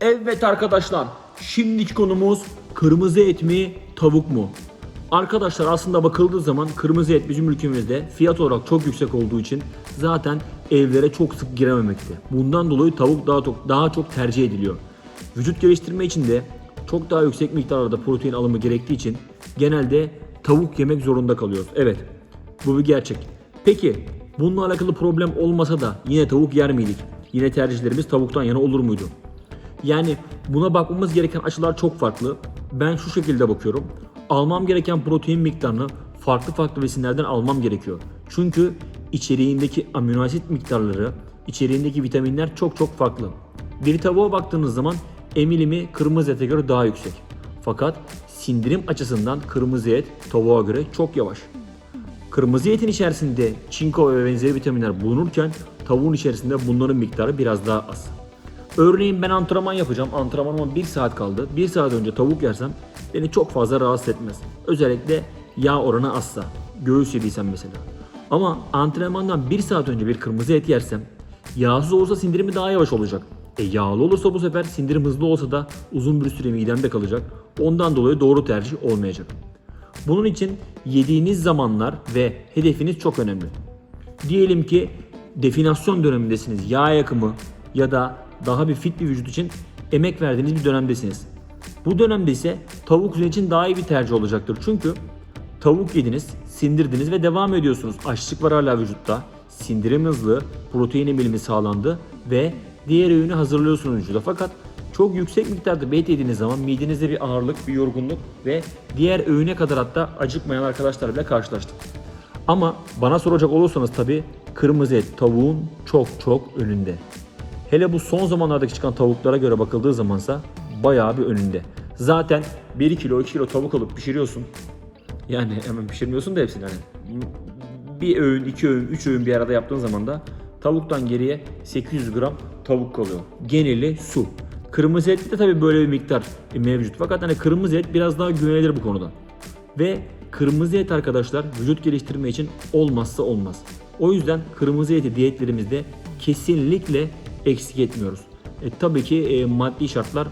Evet arkadaşlar, şimdiki konumuz kırmızı et mi, tavuk mu? Arkadaşlar aslında bakıldığı zaman kırmızı et bizim ülkemizde fiyat olarak çok yüksek olduğu için zaten evlere çok sık girememekte. Bundan dolayı tavuk daha çok daha çok tercih ediliyor. Vücut geliştirme için de çok daha yüksek miktarlarda protein alımı gerektiği için genelde tavuk yemek zorunda kalıyoruz. Evet, bu bir gerçek. Peki bununla alakalı problem olmasa da yine tavuk yer miydik? Yine tercihlerimiz tavuktan yana olur muydu? Yani buna bakmamız gereken açılar çok farklı. Ben şu şekilde bakıyorum. Almam gereken protein miktarını farklı farklı besinlerden almam gerekiyor. Çünkü içeriğindeki amino asit miktarları, içeriğindeki vitaminler çok çok farklı. Bir tavuğa baktığınız zaman emilimi kırmızı ete göre daha yüksek. Fakat sindirim açısından kırmızı et tavuğa göre çok yavaş. Kırmızı etin içerisinde çinko ve benzeri vitaminler bulunurken tavuğun içerisinde bunların miktarı biraz daha az. Örneğin ben antrenman yapacağım. Antrenmanıma 1 saat kaldı. 1 saat önce tavuk yersem beni çok fazla rahatsız etmez. Özellikle yağ oranı azsa. Göğüs yediysem mesela. Ama antrenmandan 1 saat önce bir kırmızı et yersem yağsız olursa sindirimi daha yavaş olacak. E yağlı olursa bu sefer sindirim hızlı olsa da uzun bir süre midemde kalacak. Ondan dolayı doğru tercih olmayacak. Bunun için yediğiniz zamanlar ve hedefiniz çok önemli. Diyelim ki definasyon dönemindesiniz. Yağ yakımı ya da daha bir fit bir vücut için emek verdiğiniz bir dönemdesiniz. Bu dönemde ise tavuk sizin için daha iyi bir tercih olacaktır. Çünkü tavuk yediniz, sindirdiniz ve devam ediyorsunuz. Açlık var hala vücutta. Sindirim hızlı, protein emilimi sağlandı ve diğer öğünü hazırlıyorsunuz vücuda. Fakat çok yüksek miktarda bet yediğiniz zaman midenizde bir ağırlık, bir yorgunluk ve diğer öğüne kadar hatta acıkmayan arkadaşlar bile karşılaştık. Ama bana soracak olursanız tabi kırmızı et tavuğun çok çok önünde. Hele bu son zamanlardaki çıkan tavuklara göre bakıldığı zamansa bayağı bir önünde. Zaten 1 kilo 2 kilo tavuk alıp pişiriyorsun. Yani hemen pişirmiyorsun da hepsini hani. Bir öğün, iki öğün, üç öğün bir arada yaptığın zaman da tavuktan geriye 800 gram tavuk kalıyor. Geneli su. Kırmızı ette de tabii böyle bir miktar mevcut. Fakat hani kırmızı et biraz daha güvenilir bu konuda. Ve kırmızı et arkadaşlar vücut geliştirme için olmazsa olmaz. O yüzden kırmızı eti diyetlerimizde kesinlikle eksik etmiyoruz. E, tabii ki e, maddi şartlar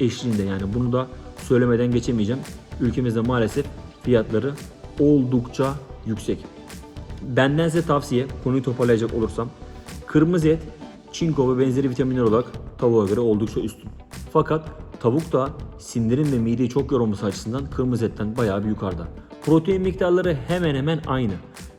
eşliğinde yani bunu da söylemeden geçemeyeceğim. Ülkemizde maalesef fiyatları oldukça yüksek. Benden size tavsiye konuyu toparlayacak olursam kırmızı et çinko ve benzeri vitaminler olarak tavuğa göre oldukça üstün. Fakat tavuk da sindirim ve mideyi çok yorulması açısından kırmızı etten bayağı bir yukarıda. Protein miktarları hemen hemen aynı.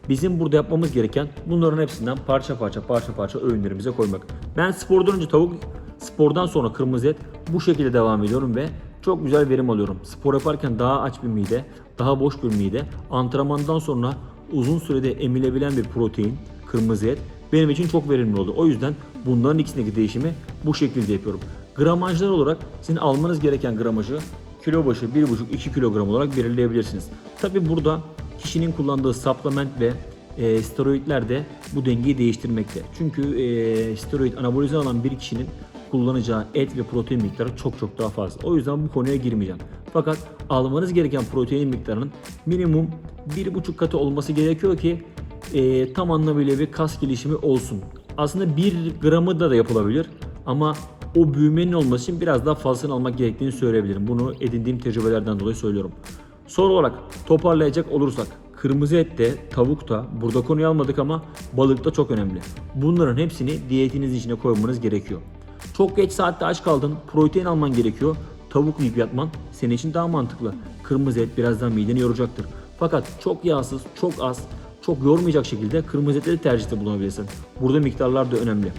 Bizim burada yapmamız gereken bunların hepsinden parça parça parça parça öğünlerimize koymak. Ben spordan önce tavuk, spordan sonra kırmızı et bu şekilde devam ediyorum ve çok güzel verim alıyorum. Spor yaparken daha aç bir mide, daha boş bir mide, antrenmandan sonra uzun sürede emilebilen bir protein, kırmızı et benim için çok verimli oldu. O yüzden bunların ikisindeki değişimi bu şekilde yapıyorum. Gramajlar olarak sizin almanız gereken gramajı kilo başı 1,5-2 kilogram olarak belirleyebilirsiniz. Tabi burada kişinin kullandığı supplement ve e, steroidler de bu dengeyi değiştirmekte. Çünkü e, steroid anabolize alan bir kişinin kullanacağı et ve protein miktarı çok çok daha fazla. O yüzden bu konuya girmeyeceğim. Fakat almanız gereken protein miktarının minimum 1,5 katı olması gerekiyor ki e, tam anlamıyla bir kas gelişimi olsun. Aslında 1 gramı da da yapılabilir ama o büyümenin olması için biraz daha fazlasını almak gerektiğini söyleyebilirim. Bunu edindiğim tecrübelerden dolayı söylüyorum. Son olarak toparlayacak olursak kırmızı et de tavuk da burada konuyu almadık ama balık da çok önemli. Bunların hepsini diyetiniz içine koymanız gerekiyor. Çok geç saatte aç kaldın, protein alman gerekiyor. Tavuk yiyip yatman senin için daha mantıklı. Kırmızı et birazdan mideni yoracaktır. Fakat çok yağsız, çok az, çok yormayacak şekilde kırmızı ette de tercihte bulunabilirsin. Burada miktarlar da önemli.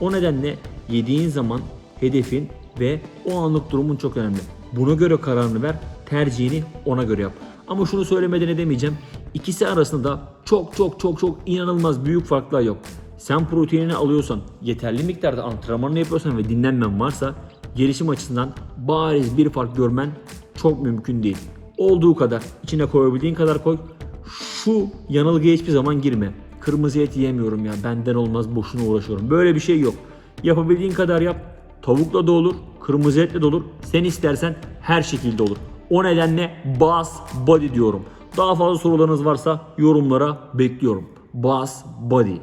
O nedenle yediğin zaman hedefin ve o anlık durumun çok önemli. Buna göre kararını ver, tercihini ona göre yap. Ama şunu söylemeden edemeyeceğim. İkisi arasında da çok çok çok çok inanılmaz büyük farklar yok. Sen proteinini alıyorsan, yeterli miktarda antrenmanını yapıyorsan ve dinlenmen varsa gelişim açısından bariz bir fark görmen çok mümkün değil. Olduğu kadar, içine koyabildiğin kadar koy. Şu yanılgıya hiçbir zaman girme. Kırmızı et yiyemiyorum ya benden olmaz boşuna uğraşıyorum. Böyle bir şey yok. Yapabildiğin kadar yap. Tavukla da olur, kırmızı etle de olur. Sen istersen her şekilde olur. O nedenle bas body diyorum. Daha fazla sorularınız varsa yorumlara bekliyorum. Bas body.